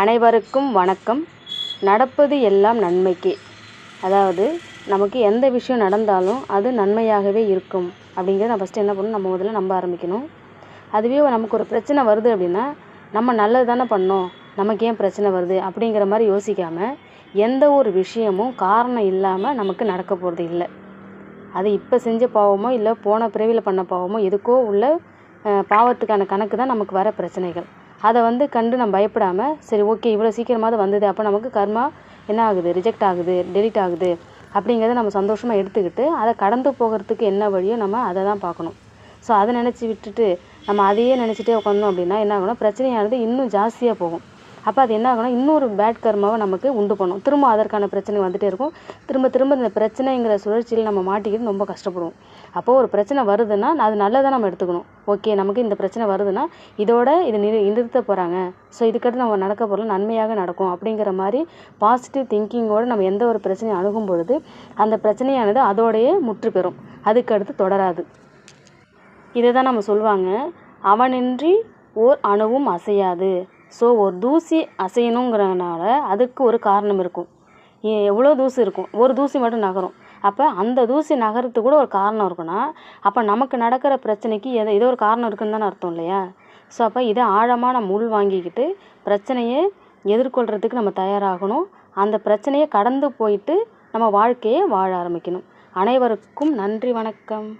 அனைவருக்கும் வணக்கம். நடப்பது எல்லாம் நன்மைக்கே. அதாவது நமக்கு எந்த விஷயம் நடந்தாலும் அது நன்மையாகவே இருக்கும். அப்படிங்கிறத நான் ஃபஸ்ட்டு என்ன பண்ணணும்? நம்ம முதல்ல நம்ப ஆரம்பிக்கணும். அதுவே நமக்கு ஒரு பிரச்சனை வருது அப்படின்னா நம்ம நல்லது தானே பண்ணோம். நமக்கு ஏன் பிரச்சனை வருது? அப்படிங்கிற மாதிரி யோசிக்காமல் எந்த ஒரு விஷயமும் காரணம் இல்லாமல் நமக்கு நடக்க போகிறது இல்லை. அது இப்போ செஞ்ச பாவமோ இல்லை போன பிறவியில் பண்ண பாவமோ எதுக்கோ உள்ள பாவத்துக்கான கணக்கு தான் நமக்கு வர பிரச்சனைகள். அதை வந்து கண்டு நம்ம பயப்படாமல் சரி ஓகே இவ்வளோ சீக்கிரமாவது வந்தது அப்போ நமக்கு கர்மா என்ன ஆகுது? ரிஜெக்ட் ஆகுது டெலிட் ஆகுது அப்படிங்கிறத நம்ம சந்தோஷமாக எடுத்துக்கிட்டு அதை கடந்து போகிறதுக்கு என்ன வழியோ நம்ம அதை தான் பார்க்கணும். ஸோ அதை நினச்சி விட்டுட்டு நம்ம அதையே நினச்சிட்டே உட்காந்தோம் அப்படின்னா என்ன ஆகும்னா பிரச்சனையானது இன்னும் ஜாஸ்தியாக போகும். அப்போ அது என்ன ஆகும்னா இன்னொரு பேட் கர்மாவை நமக்கு உண்டு பண்ணும். திரும்ப அதற்கான பிரச்சனை வந்துகிட்டே இருக்கும். திரும்ப திரும்ப இந்த பிரச்சனைங்கிற சுழற்சியில் நம்ம மாட்டிக்கிட்டு ரொம்ப கஷ்டப்படுவோம். அப்போது ஒரு பிரச்சனை வருதுன்னா அது நல்லதாக நம்ம எடுத்துக்கணும். ஓகே நமக்கு இந்த பிரச்சனை வருதுன்னா இதோட இது நிறு நிறுத்த போகிறாங்க ஸோ இதுக்கடுத்து நம்ம நடக்க போகிறோம் நன்மையாக நடக்கும் அப்படிங்கிற மாதிரி பாசிட்டிவ் திங்கிங்கோடு நம்ம எந்த ஒரு பிரச்சனையும் அணுகும் பொழுது அந்த பிரச்சனையானது அதோடையே முற்று பெறும். அதுக்கடுத்து தொடராது. இதை தான் நம்ம சொல்லுவாங்க. அவனின்றி ஓர் அணுவும் அசையாது. ஸோ ஒரு தூசி அசையணுங்கிறனால அதுக்கு ஒரு காரணம் இருக்கும். ஏ- எவ்வளோ தூசி இருக்கும்? ஒரு தூசி மட்டும் நகரும். அப்போ அந்த தூசி நகரத்துக்கு கூட ஒரு காரணம் இருக்குன்னா அப்போ நமக்கு நடக்கிற பிரச்சனைக்கு எதோ ஏதோ ஒரு காரணம் இருக்குன்னு தானே அர்த்தம் இல்லையா? ஸோ அப்போ இதை ஆழமாக நம்ம உள் வாங்கிக்கிட்டு பிரச்சனையை எதிர்கொள்கிறதுக்கு நம்ம தயாராகணும். அந்த பிரச்சனையை கடந்து போயிட்டு நம்ம வாழ்க்கையை வாழ ஆரம்பிக்கணும். அனைவருக்கும் நன்றி வணக்கம்.